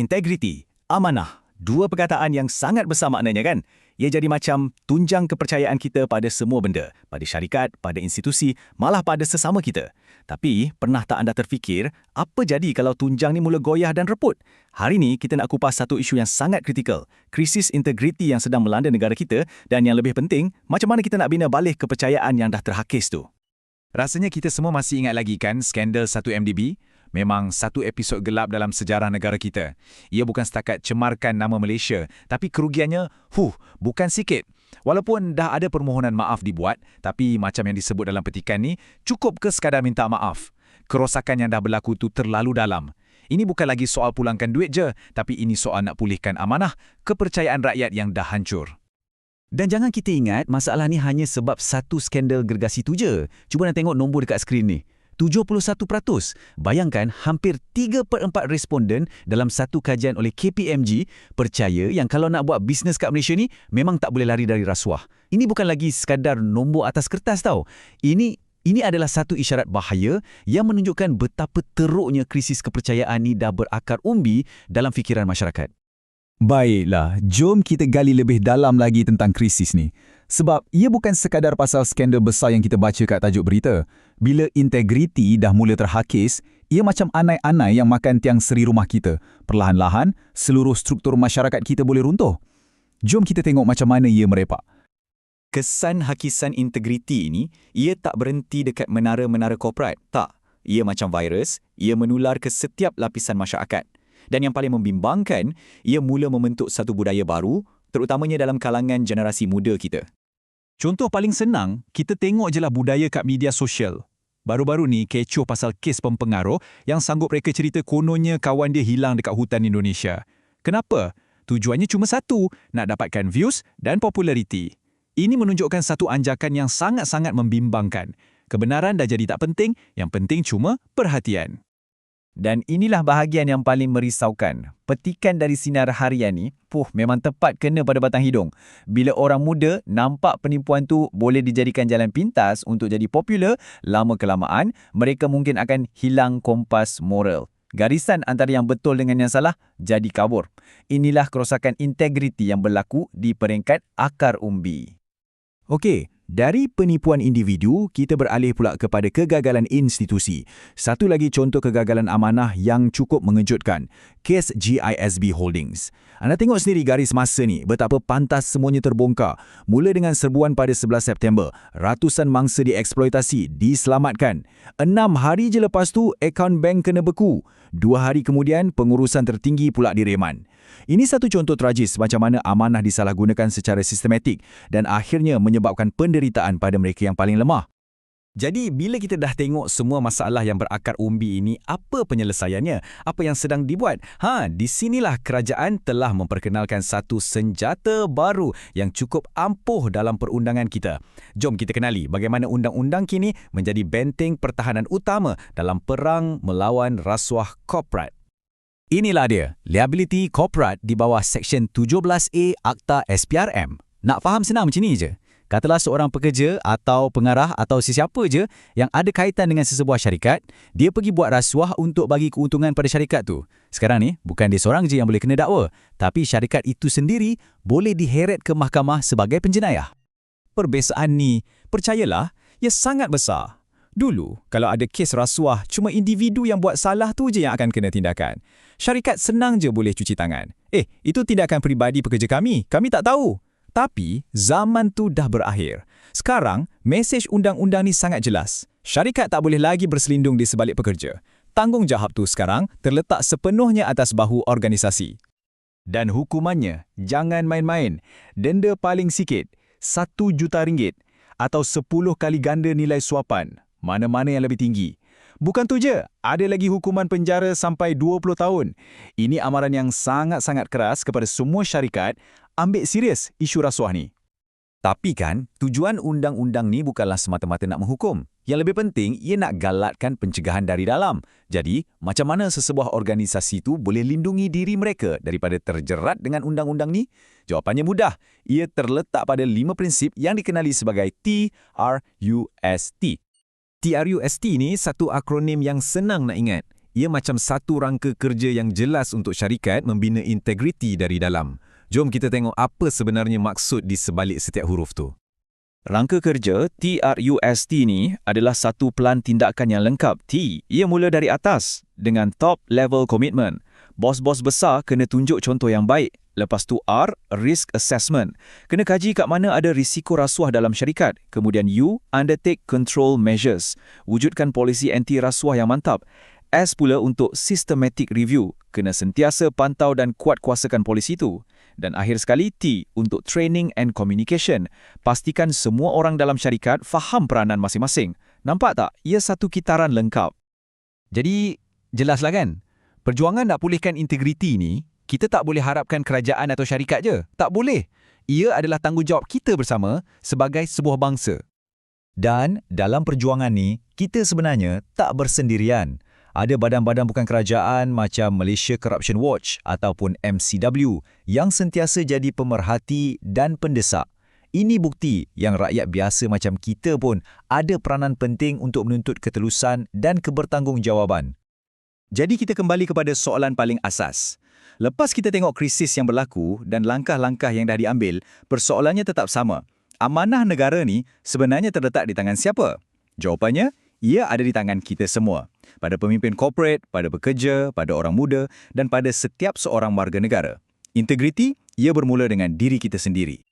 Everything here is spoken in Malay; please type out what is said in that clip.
integriti, amanah. Dua perkataan yang sangat besar maknanya kan? Ia jadi macam tunjang kepercayaan kita pada semua benda, pada syarikat, pada institusi, malah pada sesama kita. Tapi, pernah tak anda terfikir, apa jadi kalau tunjang ni mula goyah dan reput? Hari ini kita nak kupas satu isu yang sangat kritikal, krisis integriti yang sedang melanda negara kita dan yang lebih penting, macam mana kita nak bina balik kepercayaan yang dah terhakis tu. Rasanya kita semua masih ingat lagi kan skandal 1MDB? Memang satu episod gelap dalam sejarah negara kita. Ia bukan setakat cemarkan nama Malaysia, tapi kerugiannya, huh, bukan sikit. Walaupun dah ada permohonan maaf dibuat, tapi macam yang disebut dalam petikan ni, cukup ke sekadar minta maaf? Kerosakan yang dah berlaku tu terlalu dalam. Ini bukan lagi soal pulangkan duit je, tapi ini soal nak pulihkan amanah, kepercayaan rakyat yang dah hancur. Dan jangan kita ingat masalah ni hanya sebab satu skandal gergasi tu je. Cuba nak tengok nombor dekat skrin ni. 71%. Bayangkan hampir 3 per 4 responden dalam satu kajian oleh KPMG percaya yang kalau nak buat bisnes kat Malaysia ni memang tak boleh lari dari rasuah. Ini bukan lagi sekadar nombor atas kertas tau. Ini ini adalah satu isyarat bahaya yang menunjukkan betapa teruknya krisis kepercayaan ni dah berakar umbi dalam fikiran masyarakat. Baiklah, jom kita gali lebih dalam lagi tentang krisis ni. Sebab ia bukan sekadar pasal skandal besar yang kita baca kat tajuk berita. Bila integriti dah mula terhakis, ia macam anai-anai yang makan tiang seri rumah kita. Perlahan-lahan, seluruh struktur masyarakat kita boleh runtuh. Jom kita tengok macam mana ia merepak. Kesan hakisan integriti ini, ia tak berhenti dekat menara-menara korporat. Tak. Ia macam virus, ia menular ke setiap lapisan masyarakat. Dan yang paling membimbangkan, ia mula membentuk satu budaya baru, terutamanya dalam kalangan generasi muda kita. Contoh paling senang, kita tengok je lah budaya kat media sosial. Baru-baru ni kecoh pasal kes pempengaruh yang sanggup mereka cerita kononnya kawan dia hilang dekat hutan Indonesia. Kenapa? Tujuannya cuma satu, nak dapatkan views dan populariti. Ini menunjukkan satu anjakan yang sangat-sangat membimbangkan. Kebenaran dah jadi tak penting, yang penting cuma perhatian. Dan inilah bahagian yang paling merisaukan. Petikan dari sinar harian ni, puh, memang tepat kena pada batang hidung. Bila orang muda nampak penipuan tu boleh dijadikan jalan pintas untuk jadi popular, lama-kelamaan, mereka mungkin akan hilang kompas moral. Garisan antara yang betul dengan yang salah jadi kabur. Inilah kerosakan integriti yang berlaku di peringkat akar umbi. Okey, dari penipuan individu, kita beralih pula kepada kegagalan institusi. Satu lagi contoh kegagalan amanah yang cukup mengejutkan, kes GISB Holdings. Anda tengok sendiri garis masa ni, betapa pantas semuanya terbongkar. Mula dengan serbuan pada 11 September, ratusan mangsa dieksploitasi, diselamatkan. Enam hari je lepas tu, akaun bank kena beku. Dua hari kemudian, pengurusan tertinggi pula direman. Ini satu contoh tragis macam mana amanah disalahgunakan secara sistematik dan akhirnya menyebabkan penderitaan pada mereka yang paling lemah. Jadi, bila kita dah tengok semua masalah yang berakar umbi ini, apa penyelesaiannya? Apa yang sedang dibuat? Ha, di sinilah kerajaan telah memperkenalkan satu senjata baru yang cukup ampuh dalam perundangan kita. Jom kita kenali bagaimana undang-undang kini menjadi benteng pertahanan utama dalam perang melawan rasuah korporat. Inilah dia, liability corporate di bawah Seksyen 17A Akta SPRM. Nak faham senang macam ni je. Katalah seorang pekerja atau pengarah atau sesiapa je yang ada kaitan dengan sesebuah syarikat, dia pergi buat rasuah untuk bagi keuntungan pada syarikat tu. Sekarang ni, bukan dia seorang je yang boleh kena dakwa, tapi syarikat itu sendiri boleh diheret ke mahkamah sebagai penjenayah. Perbezaan ni, percayalah, ia sangat besar. Dulu, kalau ada kes rasuah, cuma individu yang buat salah tu je yang akan kena tindakan. Syarikat senang je boleh cuci tangan. Eh, itu tindakan peribadi pekerja kami. Kami tak tahu. Tapi, zaman tu dah berakhir. Sekarang, mesej undang-undang ni sangat jelas. Syarikat tak boleh lagi berselindung di sebalik pekerja. Tanggungjawab tu sekarang terletak sepenuhnya atas bahu organisasi. Dan hukumannya, jangan main-main. Denda paling sikit, satu juta ringgit atau sepuluh kali ganda nilai suapan mana-mana yang lebih tinggi. Bukan tu je, ada lagi hukuman penjara sampai 20 tahun. Ini amaran yang sangat-sangat keras kepada semua syarikat ambil serius isu rasuah ni. Tapi kan, tujuan undang-undang ni bukanlah semata-mata nak menghukum. Yang lebih penting, ia nak galatkan pencegahan dari dalam. Jadi, macam mana sesebuah organisasi itu boleh lindungi diri mereka daripada terjerat dengan undang-undang ni? Jawapannya mudah. Ia terletak pada lima prinsip yang dikenali sebagai TRUST. TRUST ni satu akronim yang senang nak ingat. ia macam satu rangka kerja yang jelas untuk syarikat membina integriti dari dalam. Jom kita tengok apa sebenarnya maksud di sebalik setiap huruf tu. Rangka kerja TRUST ni adalah satu pelan tindakan yang lengkap. T, ia mula dari atas dengan top level commitment. Bos-bos besar kena tunjuk contoh yang baik. Lepas tu R, risk assessment. Kena kaji kat mana ada risiko rasuah dalam syarikat. Kemudian U, undertake control measures. Wujudkan polisi anti rasuah yang mantap. S pula untuk systematic review. Kena sentiasa pantau dan kuat kuasakan polisi itu. Dan akhir sekali T untuk training and communication. Pastikan semua orang dalam syarikat faham peranan masing-masing. Nampak tak? Ia satu kitaran lengkap. Jadi, jelaslah kan? Perjuangan nak pulihkan integriti ni, kita tak boleh harapkan kerajaan atau syarikat je. Tak boleh. Ia adalah tanggungjawab kita bersama sebagai sebuah bangsa. Dan dalam perjuangan ni, kita sebenarnya tak bersendirian. Ada badan-badan bukan kerajaan macam Malaysia Corruption Watch ataupun MCW yang sentiasa jadi pemerhati dan pendesak. Ini bukti yang rakyat biasa macam kita pun ada peranan penting untuk menuntut ketelusan dan kebertanggungjawaban. Jadi kita kembali kepada soalan paling asas. Lepas kita tengok krisis yang berlaku dan langkah-langkah yang dah diambil, persoalannya tetap sama. Amanah negara ni sebenarnya terletak di tangan siapa? Jawapannya, ia ada di tangan kita semua. Pada pemimpin korporat, pada pekerja, pada orang muda dan pada setiap seorang warga negara. Integriti, ia bermula dengan diri kita sendiri.